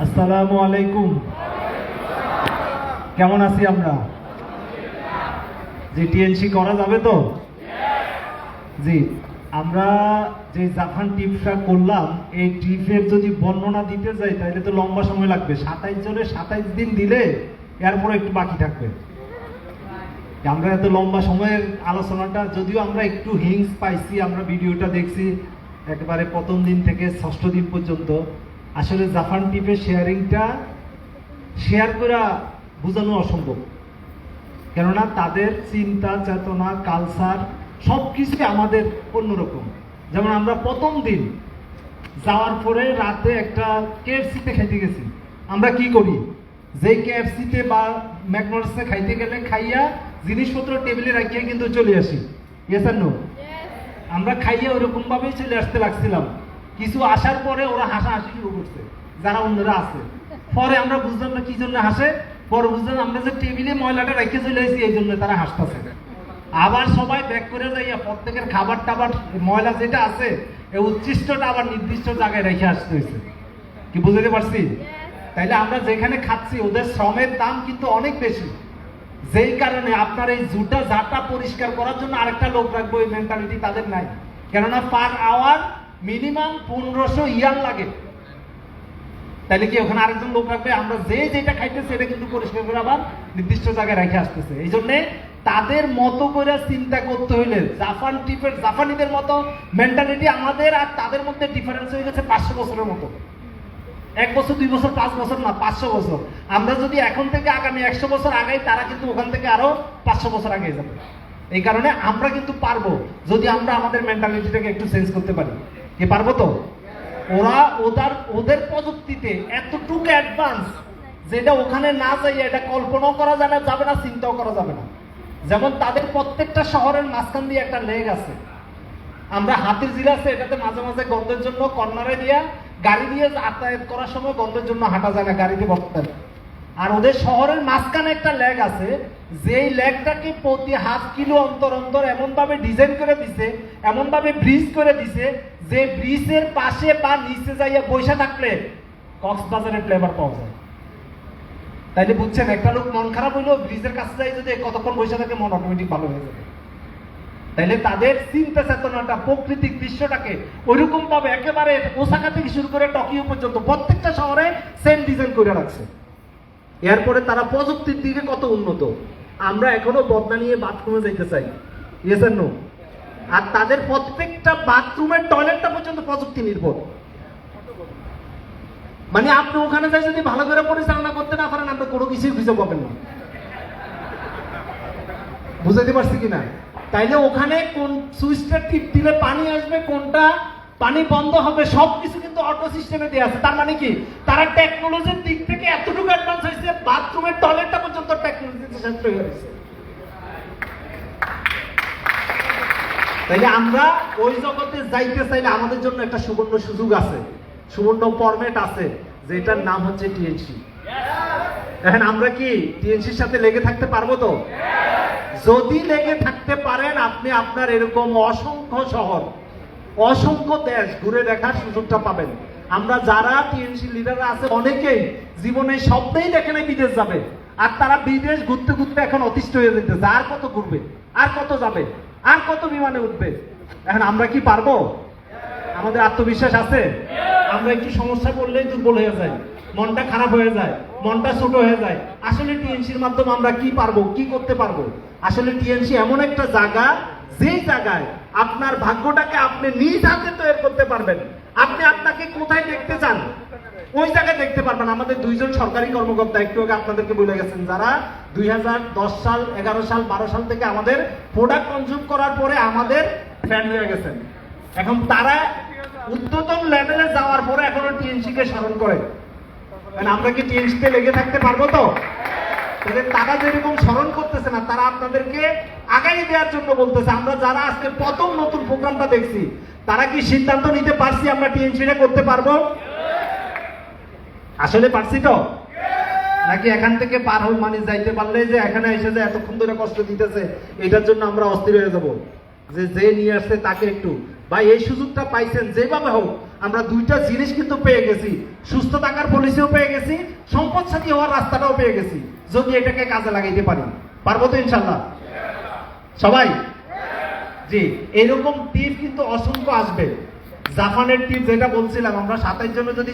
আসসালামু আলাইকুম। কেমন আছি আমরা? জি, টিএনসি করা যাবে তো? জি, আমরা যে জাপান ট্রিপটা করলাম, এই ট্রিপের যদি বর্ণনা দিতে যাই, তাহলে তো লম্বা সময় লাগবে। সাতাইশ জনে সাতাইশ দিন দিলে এরপরে একটু বাকি থাকবে। আমরা এত লম্বা সময়ের আলোচনাটা, যদিও আমরা একটু হিংস পাইছি, আমরা ভিডিওটা দেখছি, একেবারে প্রথম দিন থেকে ষষ্ঠ দিন পর্যন্ত। আসলে জাপান টিপের শেয়ারিংটা শেয়ার করা বোঝানো অসম্ভব। কেননা তাদের চিন্তা চেতনা কালচার সব কিছু আমাদের অন্যরকম। যেমন আমরা প্রথম দিন যাওয়ার পরে রাতে একটা কেএফসিতে খাইতে গেছি। আমরা কি করি? যে কেএফসিতে বা ম্যাকডোনাল্ডসে খাইতে গেলে খাইয়া জিনিসপত্র টেবিলে রাখিয়া কিন্তু চলে আসি। ইয়েস আর নো আমরা খাইয়া ওইরকম ভাবেই চলে আসতে লাগছিলাম। কিছু আসার পরে ওরা হাসা হাসি শুরু করছে যারা অন্যরা আছে। পরে আমরা বুঝলাম না কি জন্য হাসে পরে বুঝলাম আমরা যে টেবিলে ময়লাটা রেখে চলে এসেছি এই জন্য তারা হাসতেছে। আবার সবাই ব্যাক করে যাইয়া প্রত্যেকের খাবার টাবার ময়লা যেটা আছে এই উচ্ছিষ্টটা আবার নির্দিষ্ট জায়গায় রেখে আসতে হয়েছে। কি বুঝতে পারছি? তাইলে আমরা যেখানে খাচ্ছি ওদের শ্রমের দাম কিন্তু অনেক বেশি। যেই কারণে আপনার এই জুটা ঝাঁটা পরিষ্কার করার জন্য আরেকটা লোক রাখব এই মেন্টালিটি তাদের নাই। কেননা পার আওয়ার মিনিমাম পনেরোশো ইয়ার লাগে। তাহলে কি ওখানে আরেকজন লোক রাখবে? আমরা যে যেটা খাইতেছি, এটা কিন্তু পরিষ্কার করে আবার নির্দিষ্ট জায়গায় রেখে আসতেছে। এই জন্যে তাদের মতো করে চিন্তা করতে হইলে জাপান টিপের জাপানিদের মতো মেন্টালিটি আমাদের আর তাদের মধ্যে ডিফারেন্স হয়ে গেছে পাঁচশো বছরের মতো। এক বছর, দুই বছর, পাঁচ বছর না, পাঁচশো বছর। আমরা যদি এখন থেকে আগামী একশো বছর আগাই, তারা কিন্তু ওখান থেকে আরও পাঁচশো বছর আগে যাবে। এই কারণে আমরা কিন্তু পারব যদি আমরা আমাদের মেন্টালিটিটাকে একটু চেঞ্জ করতে পারি। কি পারব তো? ওরা ওদের ওদের প্রযুক্তিতে এতটুকু অ্যাডভান্স যেটা ওখানে না যাই এটা কল্পনাও করা না, যাবে না, চিন্তাও করা যাবে না। যেমন তাদের প্রত্যেকটা শহরের মাঝখান দিয়ে একটা লেগ আছে। আমরা হাতির জিল আছে, এটাতে মাঝে মাঝে গন্ধের জন্য কর্নারে দিয়া গাড়ি দিয়ে যাতায়াত করার সময় গন্ধের জন্য হাঁটা যায় না, গাড়িতে বসতে। আর ওদের শহরের মাঝখানে একটা লেগ আছে যেই লেগটাকে প্রতি হাফ কিলো অন্তর অন্তর এমনভাবে ডিজাইন করে দিছে, এমনভাবে ব্রিজ করে দিছে, যে ব্রিজের পাশে বা নিচে যাইয়া বৈশা থাকলে কক্সবাজারের ফ্লেভার পাওয়া যায়। তাইলে বুঝছেন, একটা লোক মন খারাপ হইলেও ব্রিজের কাছে যাই যদি কতক্ষণ বসে থাকে, মন অটোমেটিক ভালো হয়ে যাবে। তাইলে তাদের চিন্তা চেতনাটা, প্রকৃতিক দৃশ্যটাকে ওইরকম ভাবে একেবারে ওসাকা থেকে শুরু করে টোকিও পর্যন্ত প্রত্যেকটা শহরে সেম ডিজাইন করে রাখছে। এরপরে তারা প্রযুক্তির দিকে কত উন্নত। আমরা এখনও বদনা নিয়ে বাথরুমে যাইতে চাই। ইয়েস নো আর তাদের প্রত্যেকটা বাথরুমের টয়লেটটা পর্যন্ত প্রযুক্তি নির্ভর। মানে আপনি ওখানে যাই যদি ভালো করে পরিচালনা করতে না পারেন, আপনি কোনো কিছুই খুঁজে পাবেন না। বুঝাতে পারছি কিনা? তাইলে ওখানে কোন সুইচটা টিপ দিলে পানি আসবে, কোনটা পানি বন্ধ হবে, সবকিছু কিন্তু অটো সিস্টেমে দেওয়া আছে। তার মানে কি? তারা টেকনোলজির দিক থেকে এতটুকু অ্যাডভান্স হয়েছে বাথরুমের টয়লেটটা পর্যন্ত তাইলে আমরা ওই জগতে যাইতে চাইলে আমাদের জন্য একটা সুবর্ণ সুযোগ আছে, সুবর্ণ ফরম্যাট আছে যেটার নাম হচ্ছে টিএনসি এখন আমরা কি টিএনসির সাথে লেগে থাকতে পারব তো? যদি লেগে থাকতে পারেন, আপনি আপনার এরকম অসংখ্য শহর, অসংখ্য দেশ ঘুরে দেখার সুযোগটা পাবেন। আমরা যারা টিএনসি লিডাররা আছে, অনেকেই জীবনে স্বপ্নেই দেখে নাই বিদেশ যাবে। আর তারা বিদেশ ঘুরতে ঘুরতে এখন অতিষ্ঠ হয়ে যেতেছে। আর কত ঘুরবে? আর কত যাবে? আর কত বিমানে উঠবে? এখন আমরা কি পারব? আমাদের আত্মবিশ্বাস আছে? আমরা একটু সমস্যা পড়লেই দুর্বল হয়ে যায়। মনটা খারাপ হয়ে যায়। মনটা ছোট হয়ে যায়। আসলে টিএনসির মাধ্যমে আমরা কি পারব? কি করতে পারব? আসলে টিএনসি এমন একটা জায়গা, যেই জায়গায় আপনার ভাগ্যটাকে আপনি নিজ হাতে তৈরি করতে পারবেন। আপনি আপনাকে কোথায় দেখতে চান? ওই জায়গায় দেখতে পারবেন। আমাদের দুইজন সরকারি কর্মকর্তা একটু আগে আপনাদেরকে বলে গেছেন, যারা দুই হাজার দশ সাল, এগারো সাল, বারো সাল থেকে আমাদের প্রোডাক্ট কনজিউম করার পরে আমাদের ফ্যান হয়ে গেছেন। এখন তারা উচ্চতম লেভেলে যাওয়ার পরে এখনও টিএনসি কে স্মরণ করে। মানে আমরা কি টিএনসি তে লেগে থাকতে পারব তো? তারা যেরকম স্মরণ করতেছে না, তারা আপনাদেরকে আগাই দেওয়ার জন্য বলতেছে, আমরা যারা আজকে প্রথম নতুন প্রোগ্রামটা দেখছি, তারা কি সিদ্ধান্ত নিতে পারছি আমরা টিএনসি টা করতে পারব? আসলে পারছি তো? নাকি এখান থেকে পার হই মানে যাইতে পারলে যে এখানে এসে যে এতক্ষণ ধরে কষ্ট দিতেছে, এটার জন্য আমরা অস্থির হয়ে যাব? যে যে নিয়ে আসছে তাকে একটু। বা এই সুযোগটা পাইছেন, যেভাবে হোক, আমরা দুইটা জিনিস কিন্তু পেয়ে গেছি। সুস্থ থাকার পলিসিও পেয়ে গেছি সম্পদ সাথী হওয়ার রাস্তাটাও পেয়ে গেছি, যদি এটাকে কাজে লাগাইতে পারি। পারব তো ইনশাল্লাহ? সবাই? জি, এরকম টিপ কিন্তু অসংখ্য আসবে। জাপানের টিপ যেটা বলছিলাম, আমরা সাতাইশ জন্য যদি